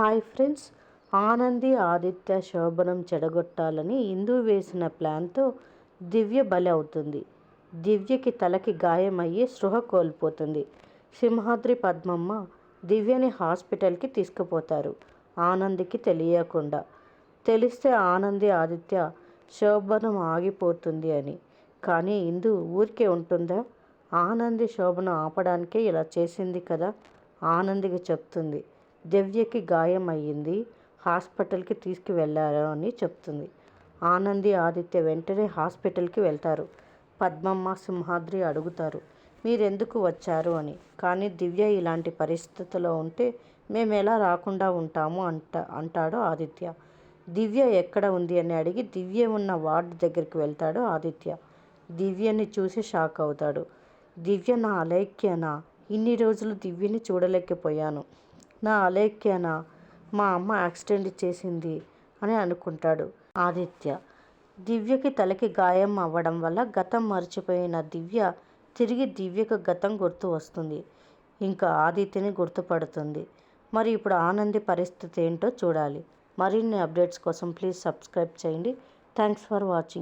Hi friends Anandi Aditya శోభనం చెడగొట్టాలని ఇందు వేసిన ప్లాన్తో దివ్య బలి అవుతుంది. దివ్యకి తలకి గాయమయ్యి సృహ కోల్పోతుంది. సింహాద్రి పద్మమ్మ దివ్యని హాస్పిటల్కి తీసుకుపోతారు ఆనందికి తెలియకుండా. తెలిస్తే ఆనంది ఆదిత్య శోభనం ఆగిపోతుంది అని. కానీ ఇందు ఊరికే ఉంటుందా? ఆనంది శోభను ఆపడానికే ఇలా చేసింది కదా ఆనందికి చెప్తుంది. దివ్యకి గాయం అయ్యింది హాస్పిటల్కి తీసుకువెళ్ళారు అని చెప్తుంది. ఆనంది ఆదిత్య వెంటనే హాస్పిటల్కి వెళ్తారు. పద్మమ్మ సింహాద్రి అడుగుతారు మీరెందుకు వచ్చారు? అని. కానీ దివ్య ఇలాంటి పరిస్థితిలో ఉంటే మేము ఎలా రాకుండా ఉంటాము అంట అంటాడు ఆదిత్య. దివ్య ఎక్కడ ఉంది అని అడిగి దివ్య ఉన్న వార్డు దగ్గరికి వెళ్తాడు ఆదిత్య. దివ్యని చూసి షాక్ అవుతాడు. దివ్య నా అలైక్యనా ఇన్ని రోజులు దివ్యని చూడలేకపోయాను. నా అలేఖ్యనా మా అమ్మ యాక్సిడెంట్ చేసింది అని అనుకుంటాడు ఆదిత్య. దివ్యకి తలకి గాయం అవ్వడం వల్ల గతం మర్చిపోయిన దివ్య తిరిగి దివ్యకు గతం గుర్తు వస్తుంది. ఇంకా ఆదిత్యని గుర్తుపడుతుంది. మరి ఇప్పుడు ఆనంది పరిస్థితి ఏంటో చూడాలి. మరిన్ని అప్డేట్స్ కోసం ప్లీజ్ సబ్స్క్రైబ్ చేయండి. Thanks for watching.